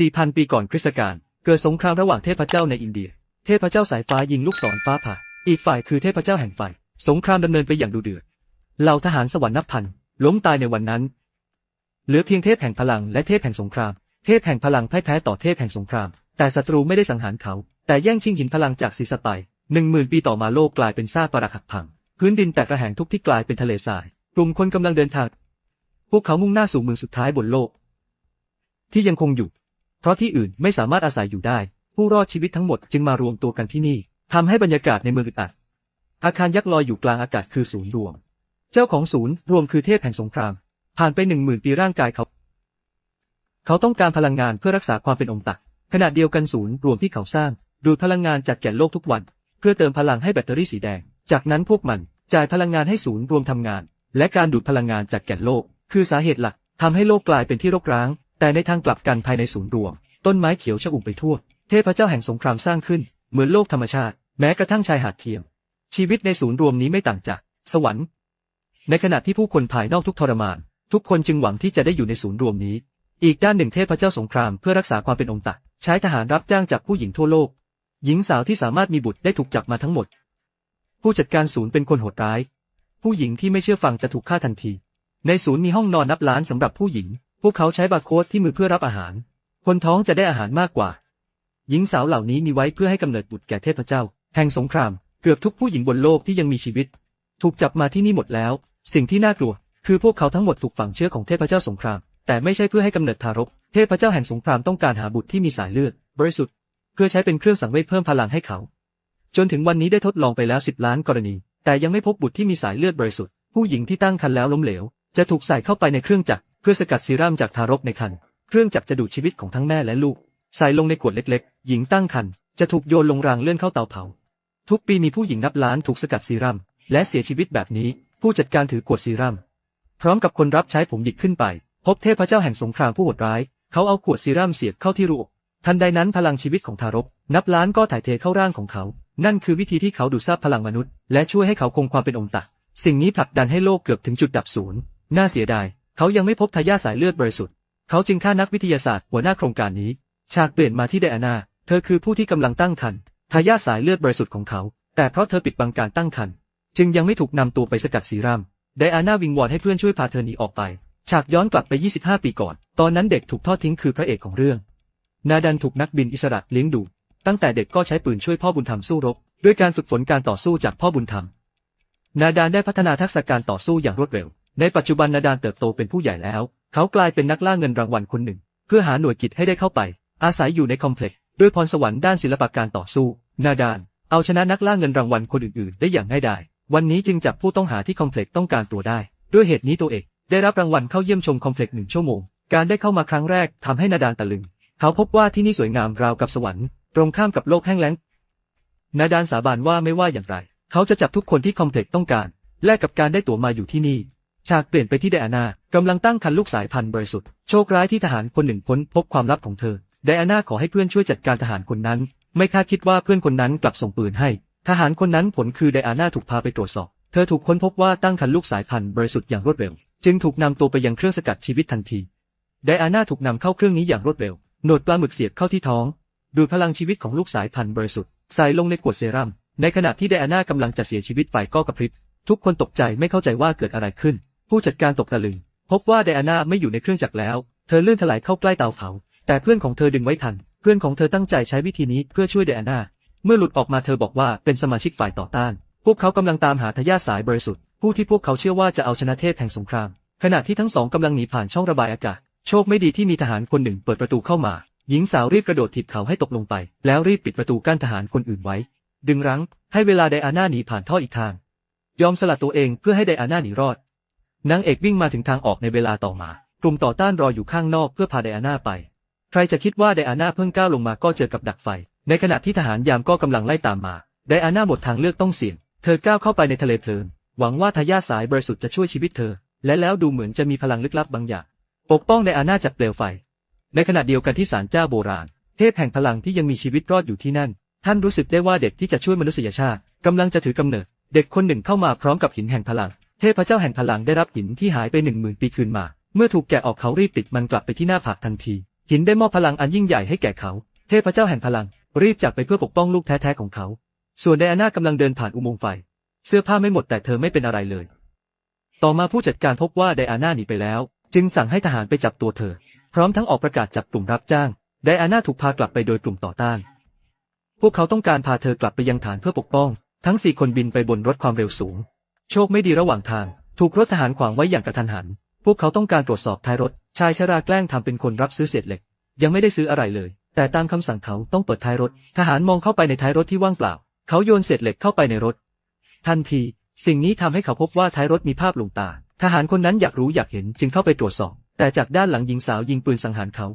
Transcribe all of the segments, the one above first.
4,000 ปีก่อนคริสตกาลเกิดสงครามระหว่างเทพเจ้าในอินเดีย เทพเจ้าสายฟ้ายิงลูกศรฟ้าผ่า อีกฝ่ายคือเทพเจ้าแห่งไฟ สงครามดำเนินไปอย่างดุเดือด เหล่าทหารสวรรค์นับพันล้มตายในวันนั้น เหลือเพียงเทพแห่งพลังและเทพแห่งสงคราม เทพแห่งพลังพ่ายแพ้ต่อเทพแห่งสงคราม แต่ศัตรูไม่ได้สังหารเขา แต่แย่งชิงหินพลังจากศีรษะไปหนึ่งหมื่นปีต่อมาโลกกลายเป็นซากปรักหักพัง พื้นดินแตกระแหงทุกที่กลายเป็นทะเลทราย กลุ่มคนกำลังเดินทาง พวกเขามุ่งหน้าสู่เมืองสุดท้ายบนโลก ที่ยังคงอยู่ เพราะที่อื่นไม่สามารถอาศัยอยู่ได้ ผู้รอดชีวิตทั้งหมดจึงมารวมตัวกันที่นี่ทำให้บรรยากาศในเมืองอึดอัด อาคารยักษ์ลอยอยู่กลางอากาศคือศูนย์รวม เจ้าของศูนย์รวมคือเทพแห่งสงคราม ผ่านไปหนึ่งหมื่นปีร่างกายเขา เขาต้องการพลังงานเพื่อรักษาความเป็นองค์ตักขณะเดียวกันศูนย์รวมที่เขาสร้าง ดูดพลังงานจากแก่นโลกทุกวัน เพื่อเติมพลังให้แบตเตอรี่สีแดง จากนั้นพวกมันจ่ายพลังงานให้ศูนย์รวมทำงาน และการดูดพลังงานจากแก่นโลก คือสาเหตุหลักทำให้โลกกลายเป็นที่รกร้าง แต่ในทางกลับกันภายในศูนย์รวม ต้นไม้เขียวชอุ่มไปทั่ว เทพเจ้าแห่งสงครามสร้างขึ้น เหมือนโลกธรรมชาติ แม้กระทั่งชายหาดเทียม ชีวิตในศูนย์รวมนี้ไม่ต่างจาก สวรรค์ ในขณะที่ผู้คนภายนอกทุกทรมาน ทุกคนจึงหวังที่จะได้อยู่ในศูนย์รวมนี้ อีกด้านหนึ่งเทพเจ้าสงครามเพื่อรักษาความเป็นองค์ตักใช้ทหารรับจ้างจากผู้หญิงทั่วโลก หญิงสาวที่สามารถมีบุตรได้ถูกจับมาทั้งหมด ผู้จัดการศูนย์เป็นคนโหดร้าย ผู้หญิงที่ไม่เชื่อฟังจะถูกฆ่าทันที ในศูนย์มีห้องนอนนับล้านสำหรับผู้หญิง พวกเขาใช้บาร์โค้ดที่มือเพื่อรับอาหาร คนท้องจะได้อาหารมากกว่า หญิงสาวเหล่านี้มีไว้เพื่อให้กำเนิดบุตรแก่เทพเจ้า แห่งสงคราม เกือบทุกผู้หญิงบนโลกที่ยังมีชีวิต ถูกจับมาที่นี่หมดแล้ว สิ่งที่น่ากลัว คือพวกเขาทั้งหมดถูกฝังเชื้อของเทพเจ้าสงคราม แต่ไม่ใช่เพื่อให้กำเนิดทารก เทพเจ้าแห่งสงครามต้องการหาบุตรที่มีสายเลือด บริสุทธิ์ เพื่อใช้เป็นเครื่องสังเวยเพิ่มพลังให้เขา จนถึงวันนี้ได้ทดลองไปแล้วสิบล้านกรณี แต่ยังไม่พบบุตรที่มีสายเลือดบริสุทธิ์ ผู้หญิงที่ตั้งครรภ์แล้วล้มเหลว จะถูกใส่เข้าไปในเครื่องจักร เพื่อสกัดซีรั่มจากทารกในครรภ์เครื่องจักรจะดูดชีวิตของทั้งแม่และลูก ใส่ลงในขวดเล็กๆ หญิงตั้งครรภ์จะถูกโยนลงรางเลื่อนเข้าเตาเผา ทุกปีมีผู้หญิงนับล้านถูกสกัดซีรั่มและเสียชีวิตแบบนี้ ผู้จัดการถือขวดซีรั่มพร้อมกับคนรับใช้ผมหยิกขึ้นไป พบเทพเจ้าแห่งสงครามผู้โหดร้าย เขาเอาขวดซีรั่มเสียบเข้าที่รูอกทันใดนั้นพลังชีวิตของทารก นับล้านก็ถ่ายเทเข้าร่างของเขา นั่นคือวิธีที่เขาดูดซับพลังมนุษย์ และช่วยให้เขาคงความเป็นองค์ตักสิ่งนี้ผลักดันให้โลกเกือบถึงจุดดับศูนย์น่าเสียดาย เขายังไม่พบทายาทสายเลือดบริสุทธิ์ เขาจึงฆ่านักวิทยาศาสตร์หัวหน้าโครงการนี้ ฉากเปลี่ยนมาที่ไดอาน่า เธอคือผู้ที่กำลังตั้งครรภ์ทายาทสายเลือดบริสุทธิ์ของเขา แต่เพราะเธอปิดบังการตั้งครรภ์จึงยังไม่ถูกนำตัวไปสกัดซีรัมไดอาน่าวิงวอนให้เพื่อนช่วยพาเธอหนีออกไป ฉากย้อนกลับไป 25 ปีก่อน ตอนนั้นเด็กถูกทอดทิ้งคือพระเอกของเรื่อง นาดันถูกนักบินอิสระเลี้ยงดูตั้งแต่เด็กก็ใช้ปืนช่วยพ่อบุญธรรมสู้รบ ด้วยการฝึกฝนการต่อสู้จากพ่อบุญธรรม นาดานได้พัฒนาทักษะการต่อสู้อย่างรวดเร็ว ในปัจจุบันนาดานเติบโตเป็นผู้ใหญ่แล้ว เขากลายเป็นนักล่าเงินรางวัลคนหนึ่ง เพื่อหาหน่วยกิจให้ได้เข้าไป อาศัยอยู่ในคอมเพล็กซ์ด้วยพรสวรรค์ด้านศิลปะการต่อสู้ นาดาน เอาชนะนักล่าเงินรางวัลคนอื่นๆ ได้อย่างง่ายดาย วันนี้จึงจับผู้ต้องหาที่คอมเพล็กซ์ต้องการตัวได้ ด้วยเหตุนี้ตัวเอกได้รับรางวัลเข้าเยี่ยมชมคอมเพล็กซ์หนึ่งชั่วโมง การได้เข้ามาครั้งแรกทำให้นาดานตะลึง เขาพบว่าที่นี่สวยงามราวกับสวรรค์ ตรงข้ามกับโลกแห้งแล้ง นาดานสาบานว่าไม่ว่าอย่างไร เขาจะจับทุกคนที่คอมเพล็กซ์ต้องการ แลกกับการได้ตั๋วมาอยู่ที่นี่ ฉากเปลี่ยนไปที่ไดอาน่ากำลังตั้งครรภ์ลูกสายพันธุ์บริสุทธิ์ โชคร้ายที่ทหารคนหนึ่งค้นพบความลับของเธอ ไดอาน่าขอให้เพื่อนช่วยจัดการทหารคนนั้น ไม่คาดคิดว่าเพื่อนคนนั้นกลับส่งปืนให้ ทหารคนนั้นผลคือไดอาน่าถูกพาไปตรวจสอบ เธอถูกค้นพบว่าตั้งครรภ์ลูกสายพันธุ์บริสุทธิ์อย่างรวดเร็ว จึงถูกนำตัวไปยังเครื่องสกัดชีวิตทันที ไดอาน่าถูกนำเข้าเครื่องนี้อย่างรวดเร็วโหนดปลาหมึกเสียบเข้าที่ท้อง ดูดพลังชีวิตของลูกสายพันธุ์บริสุทธิ์ใส่ลงในขวดเซรั่ม ในขณะที่ไดอาน่ากำลังจะเสียชีวิตไฟก็กระพริบ ทุกคนตกใจไม่เข้าใจว่าเกิดอะไรขึ้น ผู้จัดการตกตะลึง พบว่าไดอาน่าไม่อยู่ในเครื่องจักรแล้ว เธอเลื่อนถลายเข้าใกล้เตาเผา แต่เพื่อนของเธอดึงไว้ทัน เพื่อนของเธอตั้งใจใช้วิธีนี้เพื่อช่วยไดอาน่า เมื่อหลุดออกมาเธอบอกว่าเป็นสมาชิกฝ่ายต่อต้าน พวกเขากำลังตามหาทายาทสายบริสุทธิ์ ผู้ที่พวกเขาเชื่อว่าจะเอาชนะเทพแห่งสงคราม ขณะที่ทั้งสองกำลังหนีผ่านช่องระบายอากาศ โชคไม่ดีที่มีทหารคนหนึ่งเปิดประตูเข้ามา หญิงสาวรีบกระโดดถีบเขาให้ตกลงไป แล้วรีบปิดประตูกั้นทหารคนอื่นไว้ ดึงรั้ง ให้เวลาไดอาน่าหนีผ่านท่ออีกทาง ยอมสละตัวเองเพื่อให้ไดอาน่าหนีรอด นางเอกวิ่งมาถึงทางออกในเวลาต่อมา กลุ่มต่อต้านรออยู่ข้างนอกเพื่อพาไดอาน่าไป ใครจะคิดว่าไดอาน่าเพิ่งก้าวลงมาก็เจอกับดักไฟ ในขณะที่ทหารยามก็กำลังไล่ตามมา ไดอาน่าหมดทางเลือกต้องเสี่ยง เธอก้าวเข้าไปในทะเลเพลิง หวังว่าทายาสายบริสุทธิ์จะช่วยชีวิตเธอ และแล้วดูเหมือนจะมีพลังลึกลับบางอย่าง ปกป้องไดอาน่าจากเปลวไฟ ในขณะเดียวกันที่ศาลเจ้าโบราณ เทพแห่งพลังที่ยังมีชีวิตรอดอยู่ที่นั่น ท่านรู้สึกได้ว่าเด็กที่จะช่วยมนุษยชาติกำลังจะถือกำเนิด เด็กคนหนึ่งเข้ามาพร้อมกับหินแห่งพลัง เทพเจ้าแห่งพลังได้รับหินที่หายไปหนึ่งหมื่นปีคืนมา เมื่อถูกแกะออกเขารีบติดมันกลับไปที่หน้าผากทันที หินได้มอบพลังอันยิ่งใหญ่ให้แก่เขา เทพเจ้าแห่งพลัง รีบจากไปเพื่อปกป้องลูกแท้ๆของเขา ส่วนไดอาน่ากำลังเดินผ่านอุโมงค์ไฟ เสื้อผ้าไม่หมดแต่เธอไม่เป็นอะไรเลย ต่อมาผู้จัดการพบว่าไดอาน่าหนีไปแล้ว จึงสั่งให้ทหารไปจับตัวเธอ พร้อมทั้งออกประกาศจับกลุ่มรับจ้าง ไดอาน่าถูกพากลับไปโดยกลุ่มต่อต้าน พวกเขาต้องการพาเธอกลับไปยังฐานเพื่อปกป้อง ทั้งสี่คนบินไปบนรถความเร็วสูง โชคไม่ดีระหว่างทาง ถูกรถทหารขวางไว้อย่างกระทันหัน พวกเขาต้องการตรวจสอบท้ายรถ ชายชราแกล้งทำเป็นคนรับซื้อเศษเหล็ก ยังไม่ได้ซื้ออะไรเลย แต่ตามคำสั่งเขาต้องเปิดท้ายรถ ทหารมองเข้าไปในท้ายรถที่ว่างเปล่า เขาโยนเศษเหล็กเข้าไปในรถ ทันที สิ่งนี้ทำให้เขาพบว่าท้ายรถมีภาพลงตา ทหารคนนั้นอยากรู้อยากเห็นจึงเข้าไปตรวจสอบ แต่จากด้านหลังหญิงสาวยิงปืนสังหารเขา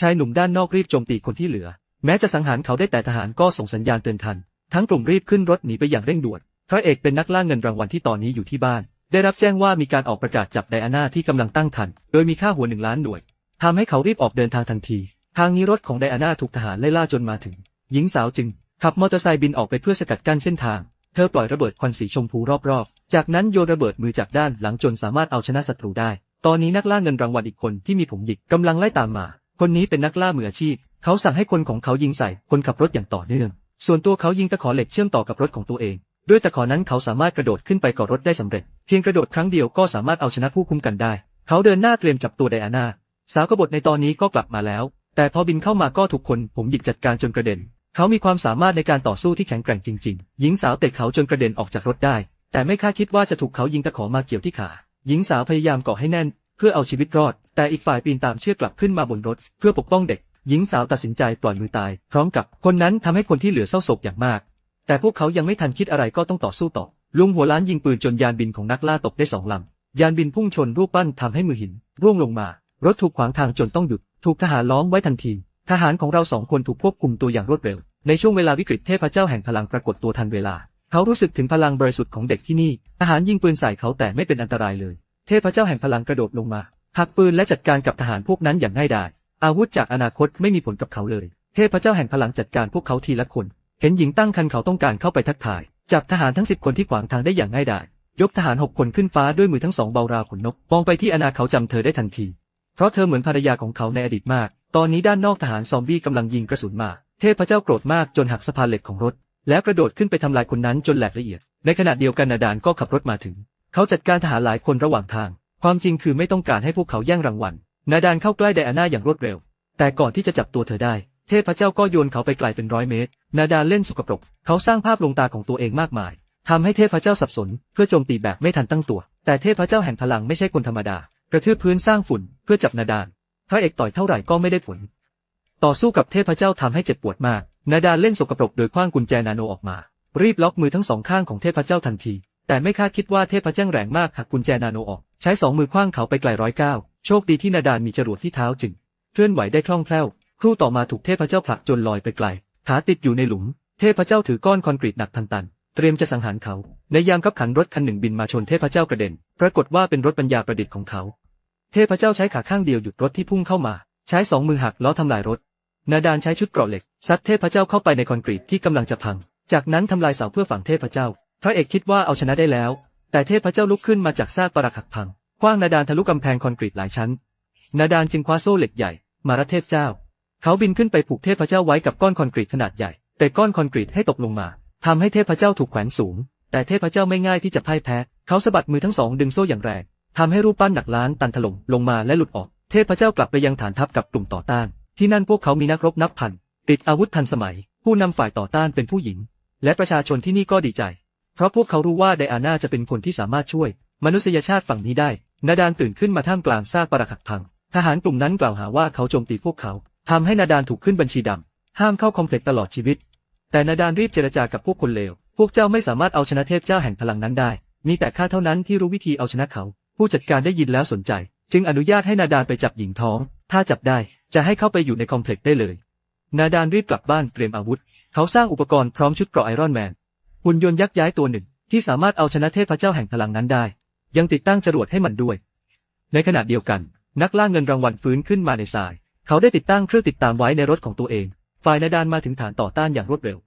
ชายหนุ่มด้านนอกรีบโจมตีคนที่เหลือ แม้จะสังหารเขาได้แต่ทหารก็ส่งสัญญาณเตือนทัน ทั้งกลุ่มรีบขึ้นรถหนีไปอย่างเร่งด่วน พระเอกเป็นนักล่าเงินรางวัลที่ตอนนี้อยู่ที่บ้าน ได้รับแจ้งว่ามีการออกประกาศจับไดอาน่าที่กำลังตั้งครรภ์โดยมีค่าหัวหนึ่งล้านหน่วยทำให้เขารีบออกเดินทางทันที ทางนี้รถของไดอาน่าถูกทหารไล่ล่าจนมาถึง หญิงสาวจึง ขับมอเตอร์ไซค์บินออกไปเพื่อสกัดกั้นเส้นทาง เธอปล่อยระเบิดควันสีชมพูรอบๆ จากนั้นโยนระเบิดมือจากด้านหลังจนสามารถเอาชนะศัตรูได้ ตอนนี้นักล่าเงินรางวัลอีกคนที่มีผมหยิกกำลังไล่ตามมา คนนี้เป็นนักล่ามืออาชีพ เขาสั่งให้คนของเขายิงใส่คนขับรถอย่างต่อเนื่อง ส่วนตัวเขายิงตะขอเหล็กเชื่อมต่อกับรถของตัวเอง ด้วยตะขอนั้นเขาสามารถกระโดดขึ้นไปเกาะรถได้สำเร็จ เพียงกระโดดครั้งเดียวก็สามารถเอาชนะผู้คุมกันได้ เขาเดินหน้าเตรียมจับตัวไดอาน่า สาวกบฏในตอนนี้ก็กลับมาแล้ว แต่พอบินเข้ามาก็ถูกคนผมหยิกจัดการจนกระเด็น เขามีความสามารถในการต่อสู้ที่แข็งแกร่งจริง ๆ หญิงสาวเตะเขาจนกระเด็นออกจากรถได้ แต่ไม่คาดคิดว่าจะถูกเขายิงตะขอมาเกี่ยวที่ขา หญิงสาวพยายามเกาะให้แน่น เพื่อเอาชีวิตรอด แต่อีกฝ่ายปีนตามเชือกกลับขึ้นมาบนรถ เพื่อปกป้องเด็ก หญิงสาวตัดสินใจปล่อยมือตาย พร้อมกับคนนั้นทำให้คนที่เหลือเศร้าโศกอย่างมาก แต่พวกเขายังไม่ทันคิดอะไรก็ต้องต่อสู้ต่อ ลุงหัวล้านยิงปืนจนยานบินของนักล่าตกได้สองลำ ยานบินพุ่งชนรูปปั้นทำให้มือหิน ร่วงลงมา รถถูกขวางทางจนต้องหยุด ถูกทหารล้อมไว้ทันที ทหารของเราสองคนถูกควบคุมตัวอย่างรวดเร็ว ในช่วงเวลาวิกฤตเทพเจ้าแห่งพลังปรากฏตัวทันเวลา เขารู้สึกถึงพลังบริสุทธิ์ของเด็กที่นี่ ทหารยิงปืนใส่เขาแต่ไม่เป็นอันตรายเลย เทพเจ้าแห่งพลังกระโดดลงมา หักปืนและจัดการกับทหารพวกนั้นอย่างง่ายดาย อาวุธจากอนาคตไม่มีผลกับเขาเลย เทพเจ้าแห่งพลังจัดการพวกเขาทีละคน เห็นหญิงตั้งครรภ์เขาต้องการเข้าไปทักทาย จับทหารทั้งสิบคนที่ขวางทางได้อย่างง่ายดายยกทหารหกคนขึ้นฟ้าด้วยมือทั้งสองเบาราวขนนกมองไปที่อนาเขาจำเธอได้ทันที เพราะเธอเหมือนภรรยาของเขาในอดีตมาก ตอนนี้ด้านนอกทหารซอมบี้กำลังยิงกระสุนมา เทพเจ้าโกรธมากจนหักสะพานเหล็กของรถ แล้วกระโดดขึ้นไปทำลายคนนั้นจนแหลกละเอียด ในขณะเดียวกันนาดานก็ขับรถมาถึง เขาจัดการทหารหลายคนระหว่างทาง ความจริงคือไม่ต้องการให้พวกเขาแย่งรางวัลนาดานเข้าใกล้ไดอาน่าอย่างรวดเร็ว แต่ก่อนที่จะจับตัวเธอได้ เทพเจ้าก็โยนเขาไปไกลเป็นร้อยเมตร นาดาเล่นสกปรก เขาสร้างภาพลวงตาของตัวเองมากมายทำให้เทพเจ้าสับสน เพื่อโจมตีแบบไม่ทันตั้งตัว แต่เทพเจ้าแห่งพลังไม่ใช่คนธรรมดา กระทืบพื้นสร้างฝุ่นเพื่อจับนาดาพระเอกต่อยเท่าไหร่ก็ไม่ได้ผล ต่อสู้กับเทพเจ้าทำให้เจ็บปวดมาก นาดาเล่นสกปรกโดยคว้างกุญแจนาโนออกมา รีบล็อกมือทั้งสองข้างของเทพเจ้าทันที แต่ไม่คาดคิดว่าเทพเจ้าแรงมากหักกุญแจนาโนออก ใช้สองมือคว้างเขาไปไกลร้อยเก้า โชคดีที่นาดานมีจรวดที่เท้าจึง เคลื่อนไหวได้คล่องแคล่ว รู่ต่อมาถูกเทพเจ้าผลักจนลอยไปไกล ขาติดอยู่ในหลุม เทพเจ้าถือก้อนคอนกรีตหนักพันตัน เตรียมจะสังหารเขา ในยามขับขันรถคันหนึ่งบินมาชนเทพเจ้ากระเด็น ปรากฏว่าเป็นรถปัญญาประดิษฐ์ของเขา เทพเจ้าใช้ขาข้างเดียวหยุดรถที่พุ่งเข้ามา ใช้สองมือหักล้อทำลายรถ นาดานใช้ชุดเกราะเหล็กซัดเทพเจ้าเข้าไปในคอนกรีตที่กำลังจะพัง จากนั้นทำลายเสาเพื่อฝังเทพเจ้า พระเอกคิดว่าเอาชนะได้แล้ว แต่เทพเจ้าลุกขึ้นมาจากซากปรักหักพัง คว้างนาดานทะลุกำแพงคอนกรีตหลายชั้น นาดานจึงคว้าโซ่เหล็กใหญ่ มารัดเทพเจ้า เขาบินขึ้นไปผูกเทพเจ้าไว้กับก้อนคอนกรีตขนาดใหญ่ แต่ก้อนคอนกรีตให้ตกลงมาทำให้เทพเจ้าถูกแขวนสูง แต่เทพเจ้าไม่ง่ายที่จะพ่ายแพ้ เขาสะบัดมือทั้งสองดึงโซ่อย่างแรงทำให้รูปปั้นหนักล้านตันถล่มลงมาและหลุดออก เทพเจ้ากลับไปยังฐานทัพกับกลุ่มต่อต้าน ที่นั่นพวกเขามีนักรบนับพัน ติดอาวุธทันสมัย ผู้นำฝ่ายต่อต้านเป็นผู้หญิง และประชาชนที่นี่ก็ดีใจ เพราะพวกเขารู้ว่าไดอาน่าจะเป็นคนที่สามารถช่วย มนุษยชาติฝั่งนี้ได้ นาดานตื่นขึ้นมาท่ามกลางซากปรักหักพัง ทหารกลุ่มนั้นกล่าวหาว่าเขาโจมตีพวกเขา ทำให้นาดานถูกขึ้นบัญชีดำ ห้ามเข้าคอมเพล็กซ์ตลอดชีวิต แต่นาดานรีบเจรจากับพวกคนเลว พวกเจ้าไม่สามารถเอาชนะเทพเจ้าแห่งพลังนั้นได้ มีแต่ข้าเท่านั้นที่รู้วิธีเอาชนะเขา ผู้จัดการได้ยินแล้วสนใจ จึงอนุญาตให้นาดานไปจับหญิงท้อง ถ้าจับได้จะให้เข้าไปอยู่ในคอมเพล็กซ์ได้เลย นาดานรีบกลับบ้านเตรียมอาวุธ เขาสร้างอุปกรณ์พร้อมชุดเกราะไอรอนแมน หุ่นยนต์ยักษ์ย้ายตัวหนึ่ง ที่สามารถเอาชนะเทพเจ้าแห่งพลังนั้นได้ ยังติดตั้งจรวดให้มันด้วย ในขณะเดียวกัน นักล่าเงินรางวัลฟื้นขึ้นมาในทราย เขาได้ติดตั้งเครื่องติดตามไว้ในรถของตัวเอง ฝ่ายนาดานมาถึงฐานต่อต้านอย่างรวดเร็ว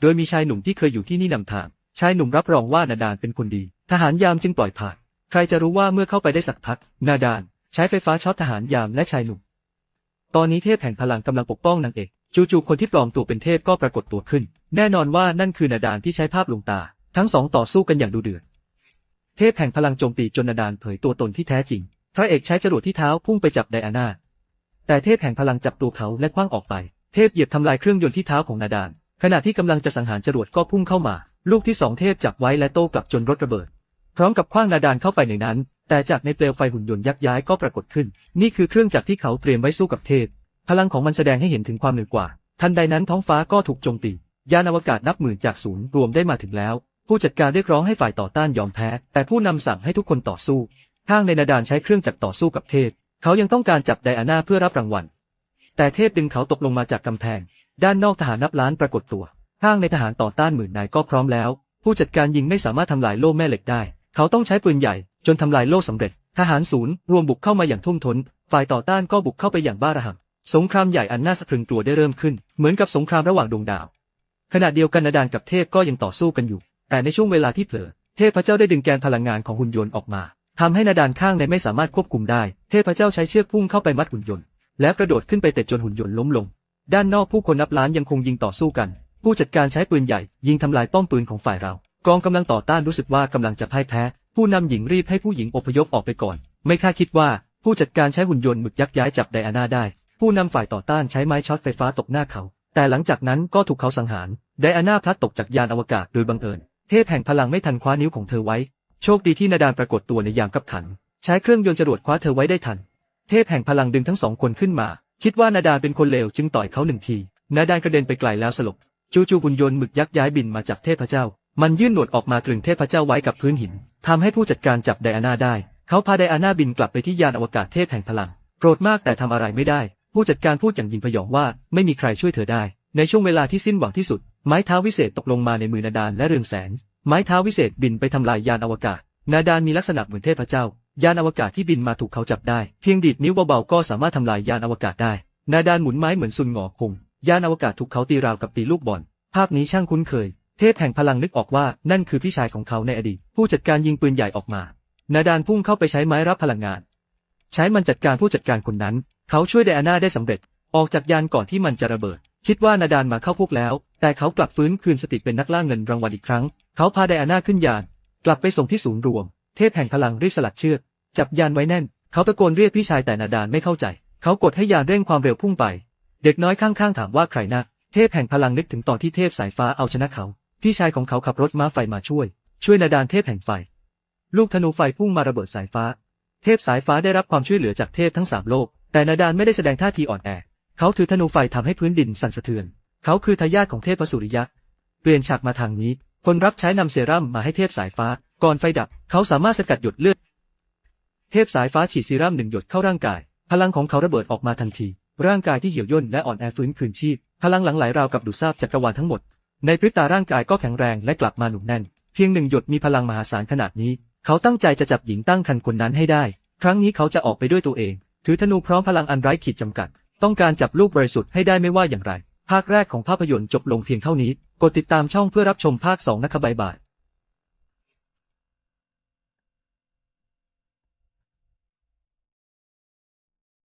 โดยมีชายหนุ่มที่เคยอยู่ที่นี่นำทาง ชายหนุ่มรับรองว่านาดานเป็นคนดี ทหารยามจึงปล่อยผ่าน ใครจะรู้ว่าเมื่อเข้าไปได้สักพัก นาดานใช้ไฟฟ้าช็อตทหารยามและชายหนุ่ม ตอนนี้เทพแห่งพลังกำลังปกป้องนางเอก จู่ๆคนที่ปลอมตัวเป็นเทพก็ปรากฏตัวขึ้น แน่นอนว่านั่นคือนาดานที่ใช้ภาพลวงตา ทั้งสองต่อสู้กันอย่างดุเดือด เทพแห่งพลังโจมตีจนนาดานเผยตัวตนที่แท้จริง พระเอกใช้จรวดที่เท้าพุ่งไปจับไดอาน่า แต่เทพแห่งพลังจับตัวเขาและคว้างออกไป เทพเหยียบทำลายเครื่องยนต์ที่เท้าของนาดาน ขณะที่กำลังจะสังหารจรวดก็พุ่งเข้ามา ลูกที่สองเทพจับไว้และโต้กลับจนรถระเบิด พร้อมกับคว้างนาดานเข้าไปในนั้น แต่จากในเปลวไฟหุ่นยนต์ยักษ์ย้ายก็ปรากฏขึ้น นี่คือเครื่องจักรที่เขาเตรียมไว้สู้กับเทพ พลังของมันแสดงให้เห็นถึงความเหนือกว่า ทันใดนั้นท้องฟ้าก็ถูกโจมตี ยานอวกาศนับหมื่นจากศูนย์รวมได้มาถึงแล้ว ผู้จัดการเรียกร้องให้ฝ่ายต่อต้านยอมแพ้ แต่ผู้นำสั่งให้ทุกคนต่อสู้ข้างในนาดานใช้เครื่องจักรต่อสู้กับเทพ เขายังต้องการจับไดอาน่าเพื่อรับรางวัล แต่เทพดึงเขาตกลงมาจากกำแพง ด้านนอกทหารนับล้านปรากฏตัว ข้างในทหารต่อต้านหมื่นนายก็พร้อมแล้ว ผู้จัดการยิงไม่สามารถทำลายโล่แม่เหล็กได้ เขาต้องใช้ปืนใหญ่ จนทำลายโล่สำเร็จ ทหารศูนย์รวมบุกเข้ามาอย่างทุ่มท้น ฝ่ายต่อต้านก็บุกเข้าไปอย่างบ้าระห่ำสงครามใหญ่อันน่าสะพรึงกลัวได้เริ่มขึ้น เหมือนกับสงครามระหว่างดวงดาว ขณะเดียวกันนาดานกับเทพก็ยังต่อสู้กันอยู่ แต่ในช่วงเวลาที่เผลอ เทพพระเจ้าได้ดึงแกนพลังงานของหุ่นยนต์ออกมา ทำให้นาดานข้างในไม่สามารถควบคุมได้ เทพเจ้าใช้เชือกพุ่งเข้าไปมัดหุ่นยนต์ แล้วกระโดดขึ้นไปเตะจนหุ่นยนต์ล้มลง ด้านนอกผู้คนนับล้านยังคงยิงต่อสู้กัน ผู้จัดการใช้ปืนใหญ่ ยิงทำลายป้อมปืนของฝ่ายเรา กองกำลังต่อต้านรู้สึกว่ากำลังจะพ่ายแพ้ ผู้นำหญิงรีบให้ผู้หญิงอพยพออกไปก่อน ไม่คาดคิดว่าผู้จัดการใช้หุ่นยนต์หมึกยักษ์ย้ายจับไดอาน่าได้ ผู้นำฝ่ายต่อต้านใช้ไม้ช็อตไฟฟ้าตกหน้าเขา แต่หลังจากนั้นก็ถูกเขาสังหาร ไดอาน่าพลัดตกจากยานอวกาศโดยบังเอิญ เทพแห่งพลังไม่ทันคว้านิ้วของเธอไว้ โชคดีที่นาดานปรากฏตัวในยามกับขัน ใช้เครื่องยนต์จรวดคว้าเธอไว้ได้ทัน เทพแห่งพลังดึงทั้งสองคนขึ้นมา คิดว่านาดานเป็นคนเลวจึงต่อยเขาหนึ่งที นาดานกระเด็นไปไกลแล้วสลบ จู่ๆหุ่นยนต์หมึกยักษ์ย้ายบินมาจากเทพเจ้า มันยื่นหนวดออกมากลึงเทพเจ้าไว้กับพื้นหินทำให้ผู้จัดการจับไดอาน่าได้ เขาพาไดอาน่าบินกลับไปที่ยานอวกาศเทพแห่งพลัง โกรธมากแต่ทำอะไรไม่ได้ ผู้จัดการพูดอย่างยินพยองว่าไม่มีใครช่วยเธอได้ ในช่วงเวลาที่สิ้นหวังที่สุด ไม้เท้าวิเศษตกลงมาในมือนาดานและเรืองแสง ไม้เท้าวิเศษบินไปทำลายยานอวกาศ นาดานมีลักษณะเหมือนเทพเจ้า ยานอวกาศที่บินมาถูกเขาจับได้ เพียงดีดนิ้วเบาๆก็สามารถทำลายยานอวกาศได้ นาดานหมุนไม้เหมือนซุนหงอคง ยานอวกาศถูกเขาตีราวกับตีลูกบอล ภาพนี้ช่างคุ้นเคย เทพแห่งพลังนึกออกว่านั่นคือพี่ชายของเขาในอดีต ผู้จัดการยิงปืนใหญ่ออกมา นาดานพุ่งเข้าไปใช้ไม้รับพลังงาน ใช้มันจัดการผู้จัดการคนนั้น เขาช่วยไดอาน่าได้สำเร็จ ออกจากยานก่อนที่มันจะระเบิด คิดว่านาดานมาเข้าพวกแล้ว แต่เขากลับฟื้นคืนสติเป็นนักล่าเงินรางวัลอีกครั้ง เขาพาไดอาน่าขึ้นยาน กลับไปส่งที่ศูนย์รวม เทพแห่งพลังรีบสลัดเชือกจับยานไว้แน่น เขาตะโกนเรียกพี่ชายแต่นาดานไม่เข้าใจ เขากดให้ยานเร่งความเร็วพุ่งไป เด็กน้อยข้างๆถามว่าใครนะเทพแห่งพลังนึกถึงตอนที่เทพสายฟ้าเอาชนะเขา พี่ชายของเขาขับรถม้าไฟมาช่วย ช่วยนาดานเทพแห่งไฟ ลูกธนูไฟพุ่งมาระเบิดสายฟ้า เทพสายฟ้าได้รับความช่วยเหลือจากเทพทั้งสามโลก แต่นาดานไม่ได้แสดงท่าทีอ่อนแอ เขาถือธนูไฟทำให้พื้นดินสั่นสะเทือน เขาคือทายาทของเทพสุริยะ เปลี่ยนฉากมาทางนี้ คนรับใช้นำเซรั่มมาให้เทพสายฟ้า ก่อนไฟดับ เขาสามารถสกัดหยดเลือด เทพสายฟ้าฉีดซีรั่มหนึ่งหยดเข้าร่างกาย พลังของเขาระเบิดออกมาทันที ร่างกายที่เหี่ยวย่นและอ่อนแอฟื้นคืนชีพ พลังหลังไหลราวกับดูดซาบจักรวาลทั้งหมด ในพริบตาร่างกายก็แข็งแรงและกลับมาหนุ่มแน่น เพียงหนึ่งหยดมีพลังมหาศาลขนาดนี้ เขาตั้งใจจะจับหญิงตั้งครรภ์คนนั้นให้ได้ ครั้งนี้เขาจะออกไปด้วยตัวเอง ถือธนูพร้อมพลังอันไร้ขีดจำกัด ต้องการจับลูกบริสุทธิ์ให้ได้ไม่ว่าอย่างไร ภาคแรกของภาพยนตร์จบลงเพียงเท่านี้ กดติดตามช่องเพื่อรับชมภาค 2 นะครับบายบาย